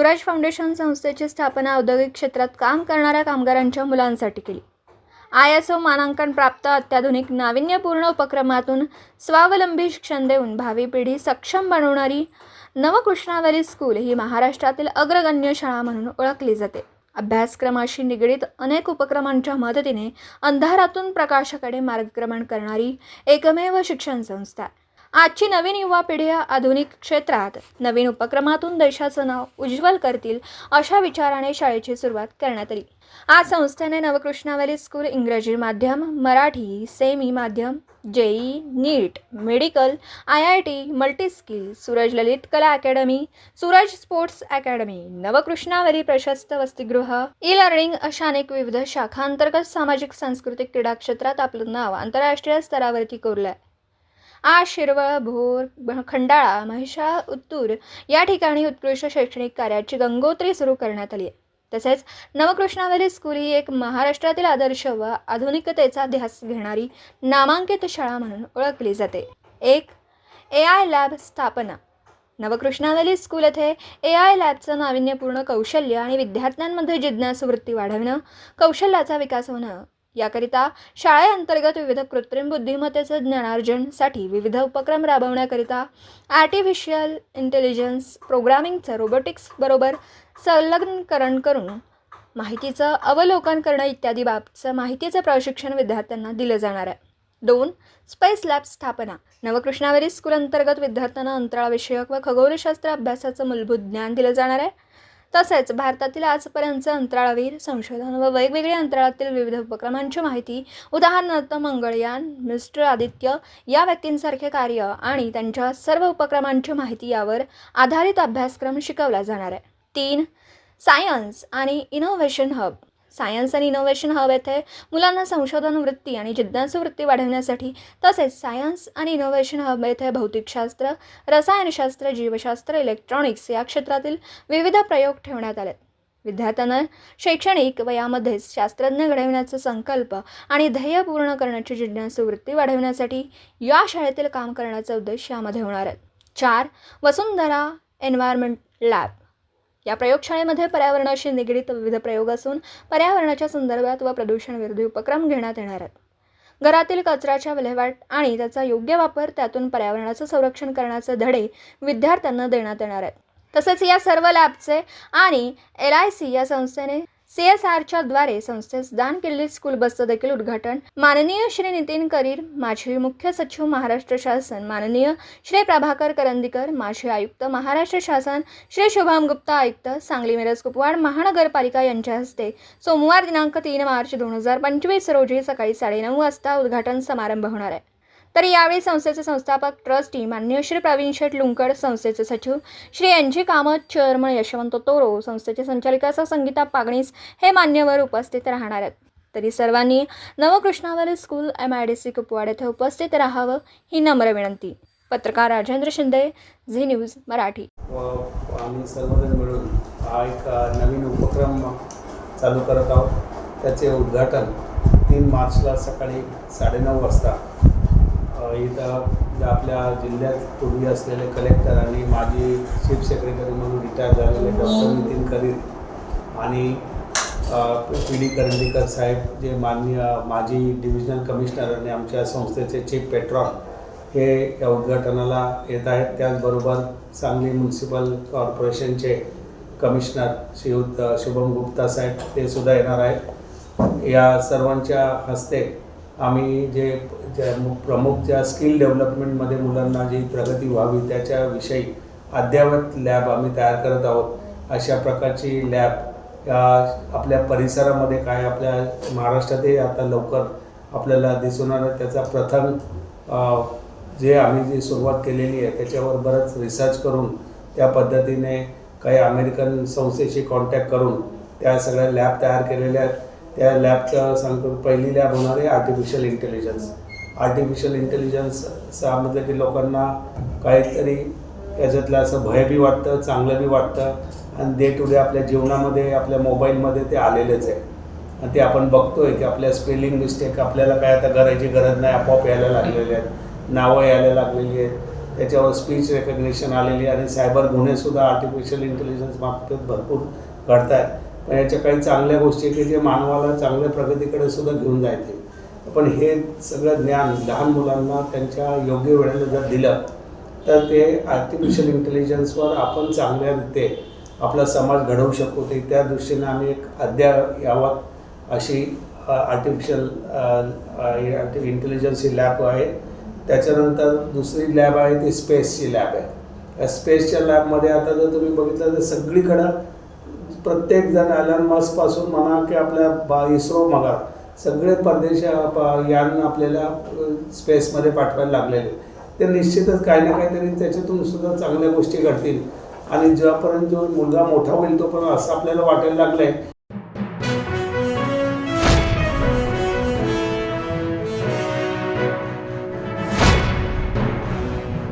Swaraj foundation संस्थेची स्थापना औद्योगिक क्षेत्रात काम करणाऱ्या कामगारांच्या मुलांसाठी केली. आय एस ओ मानांकन प्राप्त अत्याधुनिक नाविन्यपूर्ण उपक्रमातून स्वावलंबी शिक्षण देऊन भावी पिढी सक्षम बनवणारी नवकृष्णावली स्कूल ही महाराष्ट्रातील अग्रगण्य शाळा म्हणून ओळखली जाते. अभ्यासक्रमाशी निगडीत अनेक उपक्रमांच्या मदतीने अंधारातून प्रकाशाकडे मार्गक्रमण करणारी एकमेव शिक्षण संस्था आजची नवीन युवा पिढी आधुनिक क्षेत्रात नवीन उपक्रमातून देशाचं नाव उज्ज्वल करतील अशा विचाराने शाळेची सुरुवात करण्यात आली. आज संस्थेने नवकृष्णावली स्कूल इंग्रजी माध्यम मराठी सेमी माध्यम JEE NEET medical I I T multiskill Suraj ललित कला academy Suraj sports academy Navkrishnavali प्रशस्त वसतिगृह ई लर्निंग अशा अनेक विविध शाखांतर्गत सामाजिक सांस्कृतिक क्रीडा क्षेत्रात आपलं नाव आंतरराष्ट्रीय स्तरावरती कोरलं आहे आज शिरवळ भोर खंडाळा महिषा उत्तूर या ठिकाणी उत्कृष्ट शैक्षणिक कार्याची गंगोत्री सुरू करण्यात आली आहे. तसेच नवकृष्णावली स्कूल ही एक महाराष्ट्रातील आदर्श व आधुनिकतेचा ध्यास घेणारी नामांकित शाळा म्हणून ओळखली जाते. एक ए आय लॅब स्थापना. नवकृष्णावली स्कूल येथे ए आय लॅबचं नाविन्यपूर्ण कौशल्य आणि विद्यार्थ्यांमध्ये जिज्ञासू वृत्ती वाढवणं कौशल्याचा विकास होणं याकरिता शाळेअंतर्गत विविध कृत्रिम बुद्धिमत्तेचं ज्ञानार्जनसाठी विविध उपक्रम राबवण्याकरिता आर्टिफिशियल इंटेलिजन्स प्रोग्रामिंगचं रोबोटिक्स बरोबर संलग्नकरण करून माहितीचं अवलोकन करणं इत्यादी बाबचं माहितीचं प्रशिक्षण विद्यार्थ्यांना दिलं जाणार आहे. दोन स्पेस लॅब स्थापना. नवकृष्णावरी स्कूल अंतर्गत विद्यार्थ्यांना अंतराळविषयक व खगोलशास्त्र अभ्यासाचं मूलभूत ज्ञान दिलं जाणार आहे. तसेच भारतातील आजपर्यंतचे अंतराळवीर संशोधन व वेगवेगळ्या अंतराळातील विविध उपक्रमांची माहिती उदाहरणार्थ मंगळयान मिस्टर आदित्य या व्यक्तींसारखे कार्य आणि त्यांच्या सर्व उपक्रमांची माहिती यावर आधारित अभ्यासक्रम शिकवला जाणार आहे. तीन सायन्स आणि इनोव्हेशन हब. सायन्स आणि इनोव्हेशन हब येथे मुलांना संशोधन वृत्ती आणि जिज्ञासू वृत्ती वाढवण्यासाठी तसेच सायन्स आणि इनोव्हेशन हब येथे भौतिकशास्त्र रसायनशास्त्र जीवशास्त्र इलेक्ट्रॉनिक्स या क्षेत्रातील विविध प्रयोग ठेवण्यात आले विद्यार्थ्यांना शैक्षणिक वयामध्येच शास्त्रज्ञ घडविण्याचा संकल्प आणि ध्येय पूर्ण करण्याची जिज्ञासू वृत्ती वाढवण्यासाठी या शाळेतील काम करण्याचा उद्देश यामध्ये होणार आहे. चार वसुंधरा एन्व्हायरमेंट लॅब या प्रयोगशाळेमध्ये पर्यावरणाशी निगडीत विविध प्रयोग असून पर्यावरणाच्या संदर्भात व प्रदूषण विरोधी उपक्रम घेण्यात येणार आहेत. घरातील कचऱ्याच्या विल्हेवाट आणि त्याचा योग्य वापर त्यातून पर्यावरणाचं संरक्षण करण्याचे धडे विद्यार्थ्यांना देण्यात येणार आहेत. तसेच या सर्व लॅबचे आणि एल आय सी या संस्थेने सी एस आरच्या द्वारे संस्थेस दान केलेली स्कूल बसचं देखील उद्घाटन माननीय श्री नितीन करीर माजी मुख्य सचिव महाराष्ट्र शासन माननीय श्री प्रभाकर करंदीकर माजी आयुक्त महाराष्ट्र शासन श्री शुभम गुप्ता आयुक्त सांगली मिरज कुपवाड महानगरपालिका यांच्या हस्ते सोमवार दिनांक तीन मार्च दोन हजार पंचवीस रोजी सकाळी साडेनऊ वाजता उद्घाटन समारंभ होणार आहे. तर यावेळी संस्थेचे संस्थापक ट्रस्टी मान्य श्री प्रवीण शेठ लुंकड संस्थेचे सचिव Shri N G Kamat chairman Yashwant Toro संस्थेचे संचालिका सह संगीता पागणीस हे मान्यवर उपस्थित राहणार आहेत. तरी सर्वांनी Navkrishnavali school M I D C Kupwad येथे उपस्थित राहावं ही नम्र विनंती. पत्रकार राजेंद्र शिंदे झी न्यूज मराठी. आम्ही सर्वजण मिळून हा एक नवीन उपक्रम चालू करत आहोत. त्याचे उद्घाटन तीन मार्चला सकाळी साडेनऊ वाजता इथं आपल्या जिल्ह्यात पूर्वी असलेले कलेक्टर आणि माजी चीफ सेक्रेटरी म्हणून रिटायर झालेले डॉक्टर नितीन करीर आणि पी डी करंदीकर साहेब जे माननीय माजी डिव्हिजनल कमिशनर आणि आमच्या संस्थेचे चीफ पेट्रॉन हे या उद्घाटनाला येत आहेत. त्याचबरोबर सांगली म्युन्सिपल कॉर्पोरेशनचे कमिशनर श्रीयुत शुभम गुप्ता साहेब ते सुद्धा येणार आहेत. या सर्वांच्या हस्ते आम्ही जे प्रमुख ज्या स्किल डेव्हलपमेंटमध्ये मुलांना जी प्रगती व्हावी त्याच्याविषयी अद्ययावत लॅब आम्ही तयार करत आहोत. अशा प्रकारची लॅब या आपल्या परिसरामध्ये काय आपल्या महाराष्ट्रातही आता लवकर आपल्याला दिसून आलं त्याचा प्रथम जे आम्ही जी सुरुवात केलेली आहे त्याच्यावर बरंच रिसर्च करून त्या पद्धतीने काही अमेरिकन संस्थेशी कॉन्टॅक्ट करून त्या सगळ्या लॅब तयार केलेल्या आहेत. त्या लॅबचं सांगतो पहिली लॅब होणार आहे आर्टिफिशियल इंटेलिजन्स आर्टिफिशियल इंटेलिजन्स म्हटलं की लोकांना काहीतरी त्याच्यातलं असं भय बी वाटतं चांगलं बी वाटतं. आणि डे टू डे आपल्या जीवनामध्ये आपल्या मोबाईलमध्ये ते आलेलेच आहे. आणि ते आपण बघतोय की आपल्या स्पेलिंग मिस्टेक आपल्याला काय आता करायची गरज नाही आपोआप यायला लागलेले आहेत. नावं यायला लागलेली आहेत. त्याच्यावर स्पीच रेकग्निशन आलेली आणि सायबर गुन्हेसुद्धा आर्टिफिशियल इंटेलिजन्स मार्फत भरपूर घडत आहेत पण याच्या काही चांगल्या गोष्टी की जे मानवाला चांगल्या प्रगतीकडे सुद्धा घेऊन जायचे. पण हे सगळं ज्ञान लहान मुलांना त्यांच्या योग्य वेळेला जर दिलं तर ते आर्टिफिशियल इंटेलिजन्सवर आपण चांगल्या रीते आपला समाज घडवू शकतो ते त्या दृष्टीने आम्ही एक अद्ययावत अशी आर्टिफिशियल इंटेलिजन्स ही लॅब आहे. त्याच्यानंतर दुसरी लॅब आहे ती स्पेसची लॅब आहे. या स्पेसच्या लॅबमध्ये आता जर तुम्ही बघितलं तर सगळीकडं प्रत्येक जण ॲलन मस्कपासून म्हणा की आपल्या बा इस्रो मगा सगळे परदेश यान आपल्याला स्पेसमध्ये पाठवायला लागलेले. ते निश्चितच काही ना काहीतरी त्याच्यातून सुद्धा चांगल्या गोष्टी घडतील. आणि जेव्हापर्यंत जो मुलगा मोठा होईल तो पण असं आपल्याला वाटायला लागलं आहे